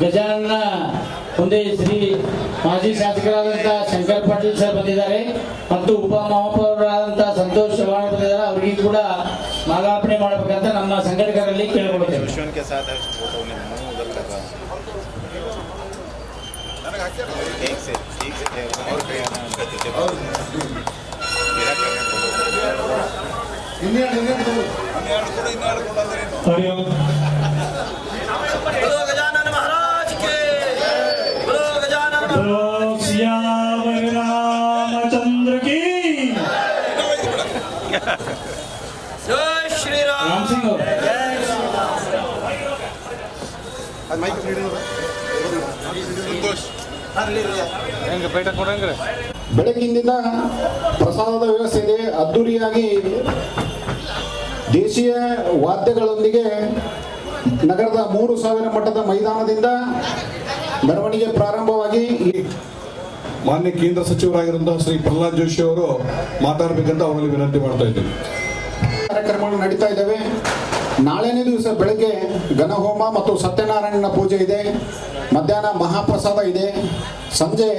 ಗಜಾನನ ಮುಂದೆ ಶ್ರೀ ಮಾಜಿ ಶಾಸಕರಾದಂತಹ ಶಂಕರ್ ಪಾಟೀಲ್ ಸರ್ ಬಂದಿದ್ದಾರೆ ಮತ್ತು ಉಪ ಮಹಾಪೌರರಾದಂಥ ಸಂತೋಷ್ ಚವಾಣ್ ಬಂದಿದ್ದಾರೆ. ಅವರಿಗೆ ಕೂಡ ಮಾಲಾರ್ಪಣೆ ಮಾಡಬೇಕಂತ ನಮ್ಮ ಸಂಘಟಕರಲ್ಲಿ ಕೇಳಿಕೊಳ್ಳುತ್ತೇವೆ बोलो सियावर रामचंद्र की जय श्री राम ರಾಮ್ ಸಿಂಗ್ ಅವರು ಬೆಳಗ್ಗಿಂದ ಪ್ರಸಾದದ ವ್ಯವಸ್ಥೆ ಇದೆ ಅದ್ದೂರಿಯಾಗಿ ದೇಶೀಯ ವಾದ್ಯಗಳೊಂದಿಗೆ ನಗರದ ಮೂರು ಸಾವಿರ ಮಟ್ಟದ ಮೈದಾನದಿಂದ ಮೆರವಣಿಗೆ ಪ್ರಾರಂಭವಾಗಿ ಮಾನ್ಯ ಕೇಂದ್ರ ಸಚಿವರಾಗಿರುವಂತಹ ಶ್ರೀ ಪ್ರಹ್ಲಾದ್ ಜೋಶಿ ಅವರು ಮಾತಾಡಬೇಕಂತ ಅವರಲ್ಲಿ ವಿನಂತಿ ಮಾಡ್ತಾ ಇದ್ದೀನಿ. ಕಾರ್ಯಕ್ರಮಗಳು ನಡೀತಾ ಇದ್ದಾವೆ. ನಾಳೆನೇ ದಿವಸ ಬೆಳಗ್ಗೆ ಘನಹೋಮ ಮತ್ತು ಸತ್ಯನಾರಾಯಣನ ಪೂಜೆ ಇದೆ. ಮಧ್ಯಾಹ್ನ ಮಹಾಪ್ರಸಾದ ಇದೆ. ಸಂಜೆ